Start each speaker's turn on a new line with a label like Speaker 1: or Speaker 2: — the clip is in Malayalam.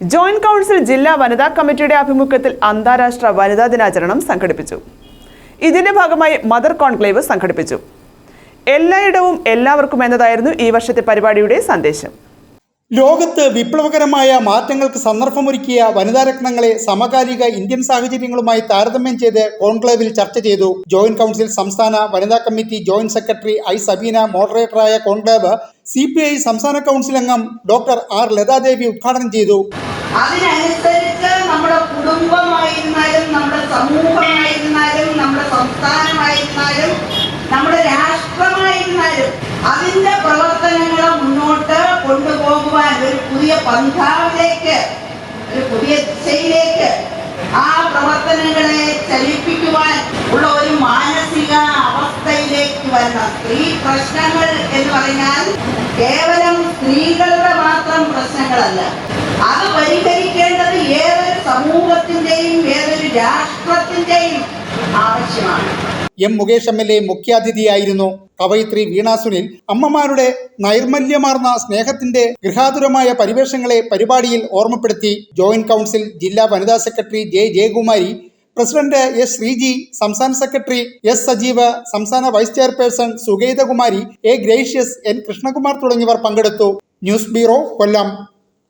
Speaker 1: ജോയിന്റ് കൗൺസിൽ ജില്ലാ വനിതാ കമ്മിറ്റിയുടെ ആഭിമുഖ്യത്തിൽ അന്താരാഷ്ട്ര വനിതാ ദിനാചരണം സംഘടിപ്പിച്ചു. ഇതിന്റെ ഭാഗമായി മദർ കോൺക്ലേവ് സംഘടിപ്പിച്ചു. എല്ലായിടവും എല്ലാവർക്കും എന്നതായിരുന്നു ഈ വർഷത്തെ പരിപാടിയുടെ സന്ദേശം.
Speaker 2: ലോകത്ത് വിപ്ലവകരമായ മാറ്റങ്ങൾക്ക് സന്ദർഭമൊരുക്കിയ വനിതാരത്നങ്ങളെ സമകാലിക ഇന്ത്യൻ സാഹചര്യങ്ങളുമായി താരതമ്യം ചെയ്ത് കോൺക്ലേവിൽ ചർച്ച ചെയ്തു ജോയിന്റ് കൗൺസിൽ സംസ്ഥാന വനിതാ committee joint secretary I Sabeena മോഡറേറ്ററായ conclave C സംസ്ഥാന കൗൺസിൽ അംഗം ഡോക്ടർ ആർ ലതാദേവി ഉദ്ഘാടനം ചെയ്തു.
Speaker 3: അതിനനുസരിച്ച് നമ്മുടെ കുടുംബമായിരുന്നാലും നമ്മുടെ സമൂഹമായിരുന്നാലും നമ്മുടെ സംസ്ഥാനമായിരുന്നാലും നമ്മുടെ രാഷ്ട്രമായിരുന്നാലും അതിന്റെ പ്രവർത്തനങ്ങളെ മുന്നോട്ട് കൊണ്ടുപോകുവാൻ ഒരു പുതിയ പന്ഥാവിലേക്ക് ഒരു പുതിയ ദിശയിലേക്ക് ആ പ്രവർത്തനങ്ങളെ ചലിപ്പിക്കുവാൻ ഉള്ള ഒരു മാനസിക അവസ്ഥയിലേക്ക് വരുന്ന സ്ത്രീ പ്രശ്നങ്ങൾ എന്ന് പറഞ്ഞാൽ കേവലം സ്ത്രീകളുടെ മാത്രം പ്രശ്നങ്ങളല്ല. അത് രാഷ്ട്രത്തിന്റെയും ആവശ്യമാണ്.
Speaker 2: M Mukesh M L A മുഖ്യാതിഥിയായിരുന്നു കവയിത്രി വീണ സുനിൽ. അമ്മമാരുടെ നൈർമല്യമാർന്ന സ്നേഹത്തിന്റെ ഗൃഹാതുരമായ പരിവേഷങ്ങളെ പരിപാടിയിൽ ഓർമ്മപ്പെടുത്തി ജോയിന്റ് കൗൺസിൽ ജില്ലാ വനിതാ secretary J Jayakumari president S Sreeji സംസ്ഥാന സെക്രട്ടറി എസ് സജീവ് സംസ്ഥാന vice chairperson Sugeethakumari A Gracious N Krishnakumar തുടങ്ങിയവർ പങ്കെടുത്തു. News bureau Kollam.